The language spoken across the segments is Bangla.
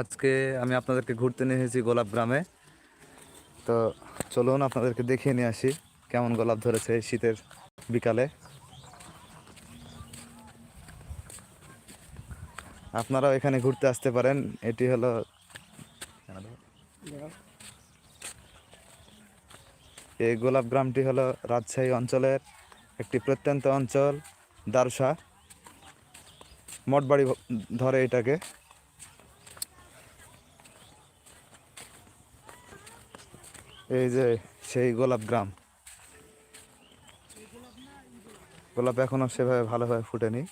আজকে আমি আপনাদেরকে ঘুরতে নিয়ে এসেছি গোলাপ গ্রামে। তো চলুন আপনাদেরকে দেখিয়ে নিয়ে আসি কেমন গোলাপ ধরেছে শীতের বিকালে। আপনারাও এখানে ঘুরতে আসতে পারেন। এটি হলো এই গোলাপ গ্রামটি হলো রাজশাহী অঞ্চলের একটি প্রত্যন্ত অঞ্চল দারসা মঠবাড়ি ধরে এটাকে। এই যে সেই গোলাপ গ্রাম। গোলাপ এখনও সেভাবে ভালোভাবে ফুটেনি।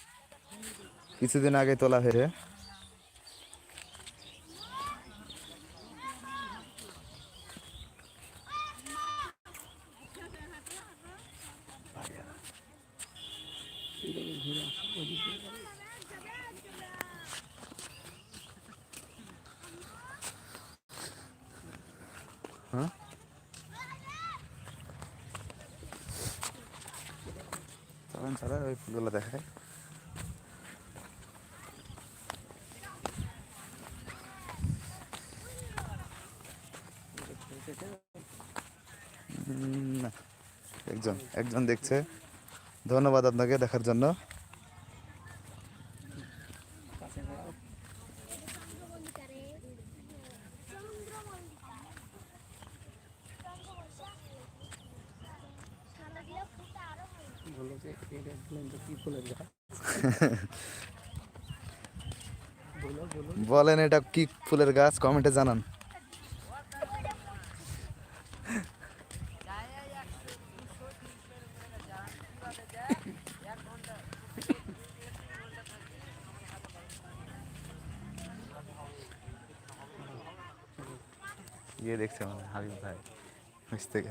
কিছুদিন আগে তোলা হয়েছে। হ্যাঁ চলেন তারা ওই ফুলগুলো দেখায় একজন একজন দেখছে। ধন্যবাদ আপনাকে দেখার জন্য। বলল যে এটা তো কি বলো বলো বলেন এটা কি ফুলের গাছ? কমেন্টে জানান। গিয়ে দেখছে আমাদের হাবিব ভাই নিচ থেকে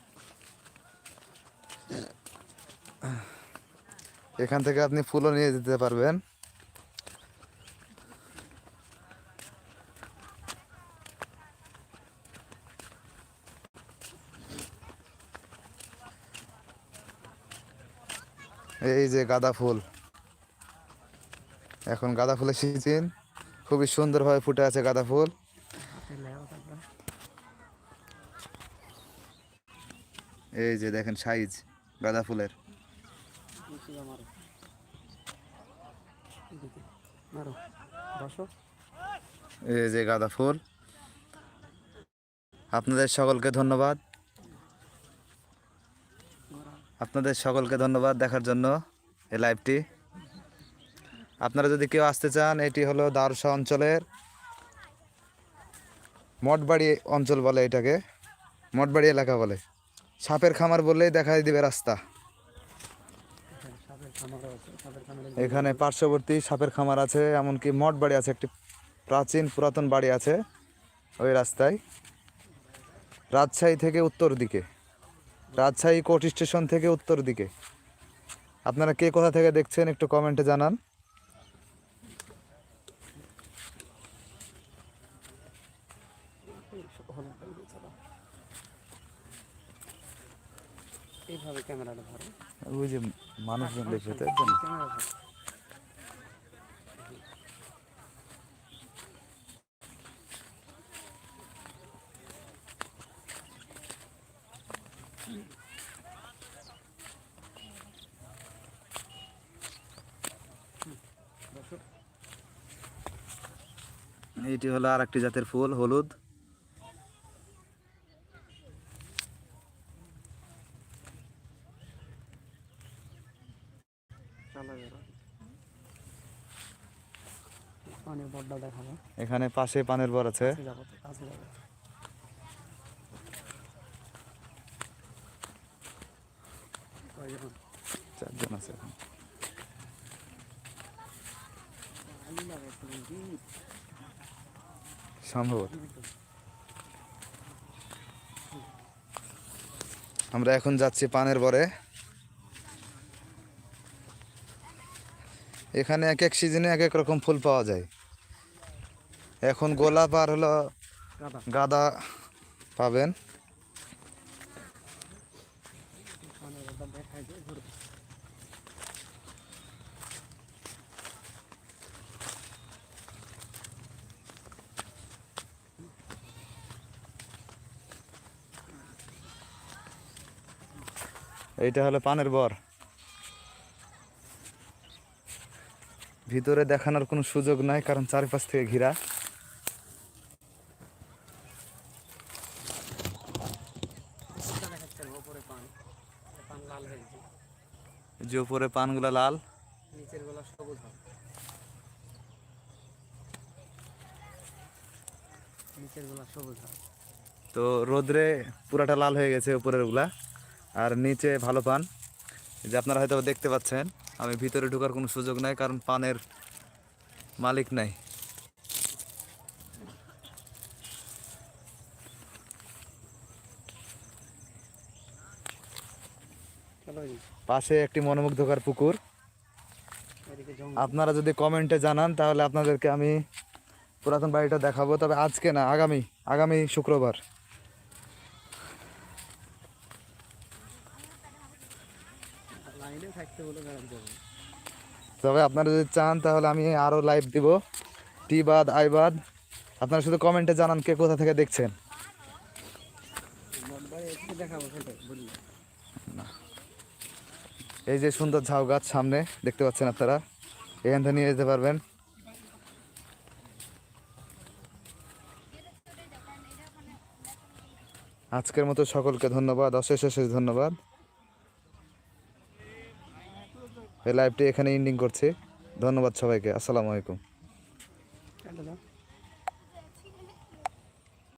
এখান থেকে আপনি ফুলও নিয়ে যেতে পারবেন। এই যে গাঁদা ফুল। এখন গাঁদা ফুলের সিজন খুবই সুন্দরভাবে ফুটে আছে গাঁদা ফুল। এই যে দেখেন সাইজ গাঁদা ফুলের। এই যে গাঁদা ফুল। আপনাদের সকলকে ধন্যবাদ। আপনাদের সকলকে ধন্যবাদ দেখার জন্য এই লাইভটি। আপনারা যদি কেউ আসতে চান, এটি হলো দারসা অঞ্চলের মঠবাড়ি অঞ্চল বলে এটাকে। মঠবাড়ি এলাকা বলে। সাপের খামার বললেই দেখাই দিবে রাস্তা হ্যাঁ সাপের খামারও আছে সাপের খামারে এখানে পার্শ্ববর্তী সাপের খামার আছে, এমনকি মঠ বাড়ি আছে, একটি প্রাচীন পুরাতন বাড়ি আছে ওই রাস্তায়। রাজশাহী থেকে উত্তর দিকে। রাজশাহী কোর্ট স্টেশন থেকে উত্তর দিকে। আপনারা কে কোথা থেকে দেখছেন একটু কমেন্টে জানান হলো চলো এইভাবে ক্যামেরাটা ধরো। ওই যে মানুষজন দেখবে তাই জন্য ক্যামেরা ধরো বসো এইটি হলো আর একটি জাতের ফুল, হলুদ চলো বেরো অনেক বড্ডা দেখাবো এখানে পাশে পানের বর আছে? চারজন এখন। সম্ভবত। আমরা এখন যাচ্ছি পানের বরে। এখানে এক এক সিজনে এক এক রকম ফুল পাওয়া যায়। এখন গোলাপ আর হলো গাদা পাবেন। এইটা হলো পানের বর। ভিতরে দেখানোর কোনো সুযোগ নাই, কারণ চারিপাশ থেকে ঘিরা। যে উপরে পানগুলা লাল। গলা তো রোদ্রে পুরাটা লাল হয়ে গেছে উপরেরগুলা আর নিচে ভালো পান। যে আপনারা হয়তো দেখতে পাচ্ছেন, আমি ভিতরে ঢোকার কোনো সুযোগ নাই, কারণ পানের মালিক নাই। পাশে একটি মনোমুগ্ধকর পুকুর। আপনারা যদি কমেন্টে জানান, তাহলে আপনাদেরকে আমি পুরাতন বাড়িটা দেখাবো, তবে আজকে না, আগামী আগামী শুক্রবার। লাইনে থাকতে বলে গাড়ি যাবে তবে আপনারা যদি চান তাহলে আমি আরও লাইভ দিব। টি বাদ আই বাদ। আপনারা শুধু কমেন্টে জানান কে কোথা থেকে দেখছেন। এই যে সুন্দর ঝাউ গাছ সামনে দেখতে পাচ্ছেন আপনারা? এখান থেকে নিয়ে যেতে পারবেন। আজকের মতো সকলকে ধন্যবাদ অশেষ অশেষ ধন্যবাদ। এই লাইভটি এখানে এন্ডিং করছে। ধন্যবাদ সবাইকে। আসসালামু আলাইকুম।